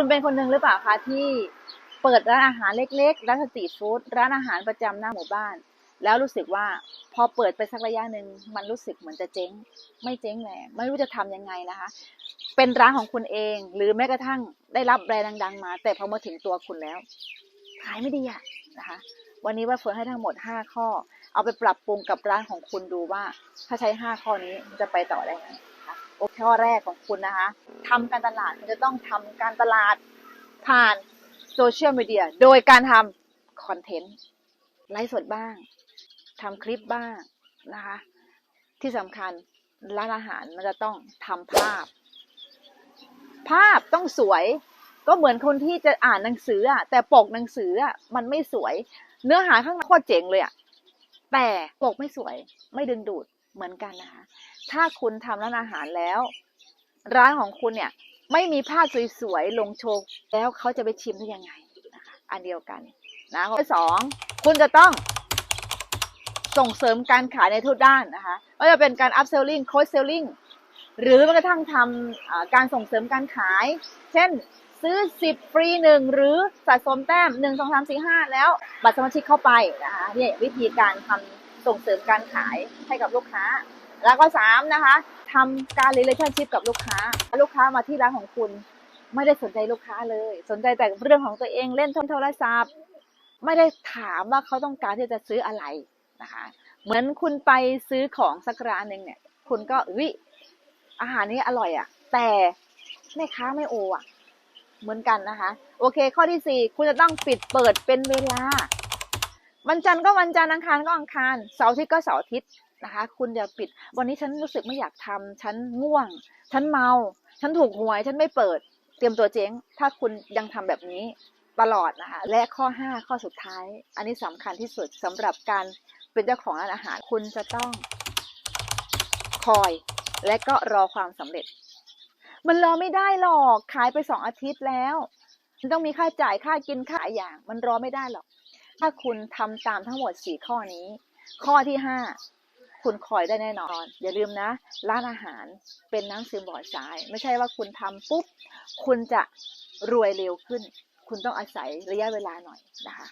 คุณเป็นคนหนึ่งหรือเปล่าคะที่เปิดร้านอาหารเล็กๆ ร้านสตรีทฟู้ดร้านอาหารประจำหน้าหมู่บ้าน แล้วรู้สึกว่าพอเปิดไปสักระยะหนึ่งมันรู้สึกเหมือนจะเจ๊ง ไม่เจ๊งแหละไม่รู้จะทำยังไงนะคะ เป็นร้านของคุณเองหรือแม้กระทั่งได้รับแบรนด์ดัง ๆ มา แต่พอมาถึงตัวคุณแล้ว ขายไม่ดีอะนะคะ วันนี้ว่าเฟิร์นให้ทั้งหมด 5 ข้อ เอาไปปรับปรุงกับร้านของคุณดูว่า ถ้าใช้ 5 ข้อนี้จะไปต่อได้ไหม โอเคข้อแรกของคุณนะคะทำการตลาดคุณจะต้องทำการตลาดผ่านโซเชียลมีเดียโดยการทำคอนเทนต์ไลฟ์สดบ้างทำคลิปบ้างนะคะ ที่สำคัญร้านอาหารมันจะต้องทำภาพ ภาพต้องสวย ก็เหมือนคนที่จะอ่านหนังสืออะแต่ปกหนังสืออะมันไม่สวย เนื้อหาข้างในโคตรเจ๋งเลยอะแต่ปกไม่สวยไม่ดึงดูดเหมือนกันนะคะ ถ้าคุณทำร้านอาหารแล้ว ร้านของคุณเนี่ยไม่มีภาพสวยๆลงโชว์แล้วเขาจะไปชิมได้ยังไงนะคะอันเดียวกันนะข้อสองคุณจะต้องส่งเสริมการขายในทุกด้านนะคะไม่ว่าจะเป็นการ upselling cross selling หรือแม้กระทั่งทำการส่งเสริมการขาย เช่นซื้อ 10 ฟรีหนึ่งหรือสะสมแต้ม 1 2 3 4 5 แล้วบัตรสมาชิกเข้าไปนะคะนี่วิธีการทำส่งเสริมการขายให้กับลูกค้า แล้วก็3นะคะทำการ relationship กับลูกค้า ลูกค้ามาที่ร้านของคุณไม่ได้สนใจลูกค้าเลย สนใจแต่เรื่องของตัวเองเล่นโทรศัพท์ ไม่ได้ถามว่าเขาต้องการที่จะซื้ออะไรนะคะ เหมือนคุณไปซื้อของสักร้านหนึ่งเนี่ย คุณก็วิอาหารนี้อร่อยอะ่ะ แต่แม่ค้าไม่โออะ เหมือนกันนะคะ โอเค ข้อที่สี่คุณจะต้องปิดเปิดเป็นเวลา วันจันทร์ก็วันจันทร์อังคารก็อังคารเสาร์อาทิตย์ก็เสาร์อาทิตย์ นะคะ คุณอย่าปิด วันนี้ฉันรู้สึกไม่อยากทำฉันง่วง ฉันเมา ฉันถูกหวย ฉันไม่เปิด เตรียมตัวเจ๊ง ถ้าคุณยังทำแบบนี้ตลอดนะคะ และข้อห้าข้อสุดท้าย อันนี้สำคัญที่สุดสำหรับการเป็นเจ้าของร้านอาหาร คุณจะต้องคอย และก็รอความสำเร็จ มันรอไม่ได้หรอก ขายไปสองอาทิตย์แล้ว มันต้องมีค่าจ่ายค่ากินค่าอย่าง มันรอไม่ได้หรอก ถ้าคุณทำตามทั้งหมดสี่ข้อนี้ ข้อที่ห้า คุณคอยได้แน่นอน อย่าลืมนะ ร้านอาหารเป็นน้ำซึมบ่อทราย ไม่ใช่ว่าคุณทำปุ๊บ คุณจะรวยเร็วขึ้น คุณต้องอาศัยระยะเวลาหน่อยนะคะ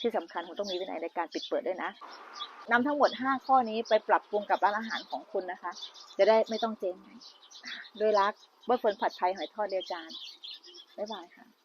ที่สำคัญคุณต้องมีวินัยในการปิดเปิดด้วยนะนำทั้งหมด 5 ข้อนี้ไปปรับปรุงกับร้านอาหารของคุณนะคะ จะได้ไม่ต้องเจ๊งด้วยรักเบอร์เฟิร์นผัดไทยหอยทอดเดียจานบ๊ายบายค่ะ